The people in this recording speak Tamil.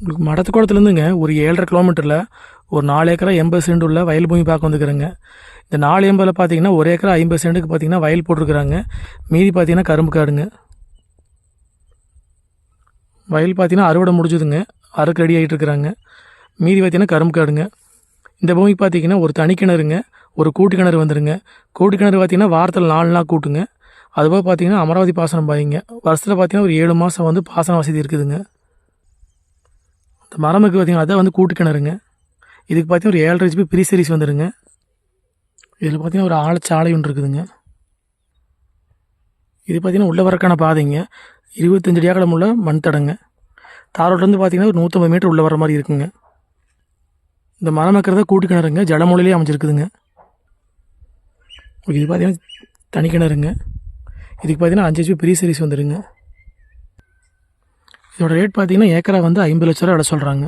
உங்களுக்கு மடத்துக்கோளத்துலேருந்துங்க ஒரு ஏழரை கிலோமீட்டரில் ஒரு நாலு ஏக்கரா எண்பது சென்ட் உள்ள வயல் பூமி பார்க்க வந்துக்கிறேங்க இந்த நாலு எண்பதில் பார்த்தீங்கன்னா ஒரு ஏக்கரா ஐம்பது சென்ட்டுக்கு பார்த்தீங்கன்னா வயல் போட்டிருக்கிறாங்க. மீதி பார்த்தீங்கன்னா கரும்பு காடுங்க. வயல் பார்த்தீங்கன்னா அறுவடை முடிஞ்சுதுங்க. அறுக்கு ரெடி ஆகிட்டு இருக்கிறாங்க. மீதி பார்த்தீங்கன்னா கரும்பு காடுங்க. இந்த பூமிக்கு பார்த்தீங்கன்னா ஒரு தனி கிணறுங்க. ஒரு கூட்டு கிணறு வந்துருங்க. கூட்டு கிணறு பார்த்தீங்கன்னா வாரத்தில் நாலு நாள் கூட்டுங்க. அதுபோக பார்த்தீங்கன்னா அமராவதி பாசனம் பாய்ங்க வருஷத்தில் பார்த்தீங்கன்னா ஒரு ஏழு மாதம் வந்து பாசன வசதி இருக்குதுங்க. மரமுக்கு பார்த்தீங்கன்னா அதான் வந்து கூட்டு கிணறுங்க. இதுக்கு பார்த்தீங்கன்னா ஒரு ஏழரை ஜிபி ப்ரீ சீரிஸ் வந்துடுங்க இதில் பார்த்தீங்கன்னா ஒரு ஆழச்சாலை ஒன்று இருக்குதுங்க. இது பார்த்தீங்கன்னா உள்ள வரக்கான பாதைங்க. இருபத்தஞ்சு அடி அகலம் உள்ள மண் தடங்க. தாரோட்லேருந்து பார்த்திங்கன்னா ஒரு நூற்றம்பது மீட்டர் உள்ளே வர மாதிரி இருக்குங்க. இந்த மரம் வைக்கிறத கூட்டு கிணறுங்க. ஜலமூலையிலே அமைஞ்சிருக்குதுங்க. இது பார்த்திங்கன்னா தனி கிணறுங்க. இதுக்கு பார்த்தீங்கன்னா அஞ்சு ஹெச்பி பெரிய சீரிஸ் வந்துடுங்க இதோட ரேட் பார்த்தீங்கன்னா ஏக்கரா வந்து ஐம்பது லட்ச ரூபா விட சொல்கிறாங்க